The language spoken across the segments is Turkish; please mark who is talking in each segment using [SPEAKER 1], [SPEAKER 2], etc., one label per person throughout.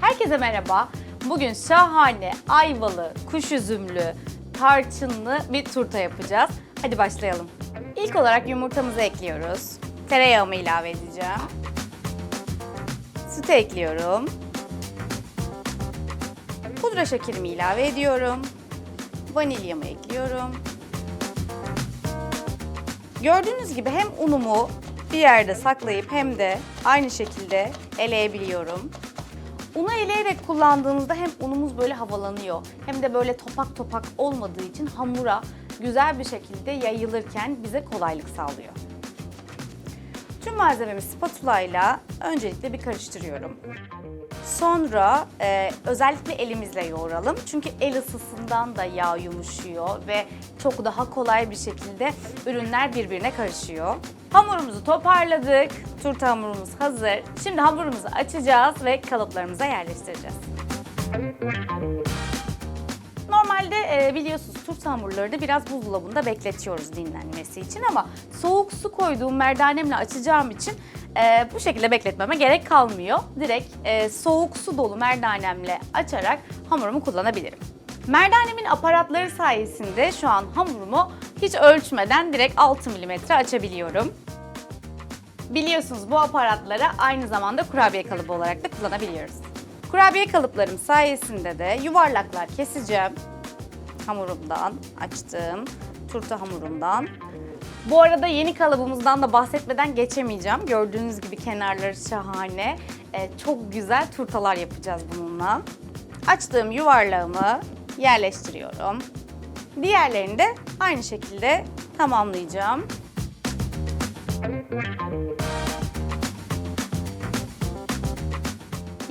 [SPEAKER 1] Herkese merhaba. Bugün şahane ayvalı, kuş üzümlü, tarçınlı bir turta yapacağız. Hadi başlayalım. İlk olarak yumurtamızı ekliyoruz. Tereyağımı ilave edeceğim. Sütü ekliyorum. Pudra şekerimi ilave ediyorum. Vanilyamı ekliyorum. Gördüğünüz gibi hem unumu bir yerde saklayıp hem de aynı şekilde eleyebiliyorum. Unu eleyerek kullandığınızda hem unumuz böyle havalanıyor hem de böyle topak topak olmadığı için hamura güzel bir şekilde yayılırken bize kolaylık sağlıyor. Tüm malzememi spatula ile öncelikle bir karıştırıyorum. Sonra e, özellikle elimizle yoğuralım. Çünkü el ısısından da yağ yumuşuyor ve çok daha kolay bir şekilde ürünler birbirine karışıyor. Hamurumuzu toparladık. Turta hamurumuz hazır. Şimdi hamurumuzu açacağız ve kalıplarımıza yerleştireceğiz. Normalde e, biliyorsunuz turta hamurları da biraz buzdolabında bekletiyoruz dinlenmesi için ama soğuk su koyduğum merdanemle açacağım için e, bu şekilde bekletmeme gerek kalmıyor. Direkt e, soğuk su dolu merdanemle açarak hamurumu kullanabilirim. Merdanemin aparatları sayesinde şu an hamurumu hiç ölçmeden direkt 6 mm açabiliyorum. Biliyorsunuz bu aparatları aynı zamanda kurabiye kalıbı olarak da kullanabiliyoruz. Kurabiye kalıplarım sayesinde de yuvarlaklar keseceğim. Hamurumdan açtığım turta hamurumdan. Bu arada yeni kalıbımızdan da bahsetmeden geçemeyeceğim. Gördüğünüz gibi kenarları şahane. Ee, çok güzel turtalar yapacağız bununla. Açtığım yuvarlağımı yerleştiriyorum. Diğerlerini de aynı şekilde tamamlayacağım.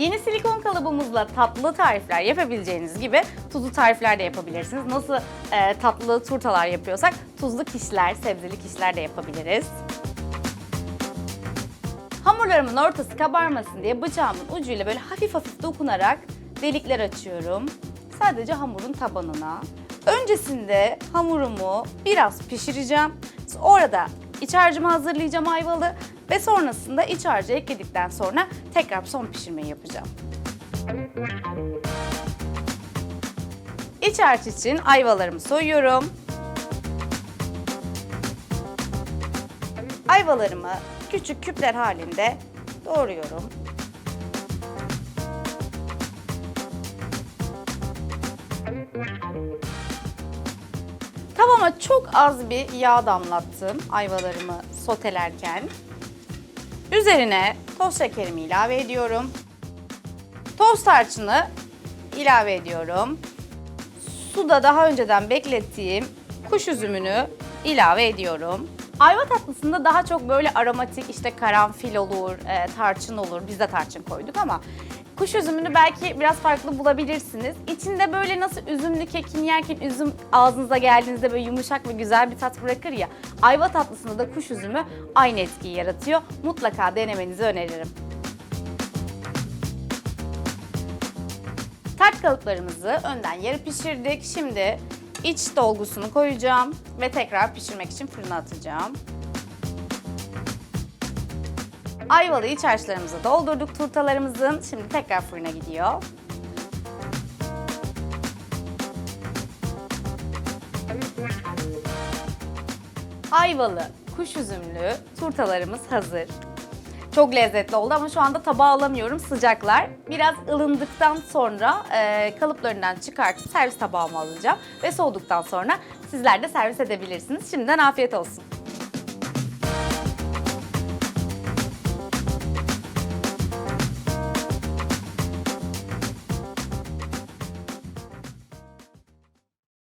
[SPEAKER 1] Yeni silikon kalıbımızla tatlı tarifler yapabileceğiniz gibi tuzlu tarifler de yapabilirsiniz. Nasıl e, tatlı turtalar yapıyorsak tuzlu kişiler, sebzeli kişiler de yapabiliriz. Hamurlarımın ortası kabarmasın diye bıçağımın ucuyla böyle hafif hafif dokunarak delikler açıyorum. Sadece hamurun tabanına. Öncesinde hamurumu biraz pişireceğim. Orada iç harcımı hazırlayacağım ayvalı ve sonrasında iç harcı ekledikten sonra tekrar son pişirmeyi yapacağım. İç harç için ayvalarımı soyuyorum. Ayvalarımı küçük küpler halinde doğruyorum. Tavama çok az bir yağ damlattım ayvalarımı sotelerken. Üzerine toz şekerimi ilave ediyorum. Toz tarçını ilave ediyorum. Suda daha önceden beklettiğim kuş üzümünü ilave ediyorum. Ayva tatlısında daha çok böyle aromatik işte karanfil olur, e, tarçın olur. Biz de tarçın koyduk ama kuş üzümünü belki biraz farklı bulabilirsiniz. İçinde böyle nasıl üzümlü kekini yerken üzüm ağzınıza geldiğinizde böyle yumuşak ve güzel bir tat bırakır ya. Ayva tatlısında da kuş üzümü aynı etkiyi yaratıyor. Mutlaka denemenizi öneririm. Tart kalıplarımızı önden yarı pişirdik. Şimdi iç dolgusunu koyacağım ve tekrar pişirmek için fırına atacağım. Ayvalı iç harçlarımızı doldurduk turtalarımızın. Şimdi tekrar fırına gidiyor. Ayvalı, kuş üzümlü turtalarımız hazır. Çok lezzetli oldu ama şu anda tabağa alamıyorum sıcaklar. Biraz ılındıktan sonra e, kalıplarından çıkartıp servis tabağıma alacağım. Ve soğuduktan sonra sizler de servis edebilirsiniz. Şimdiden afiyet olsun.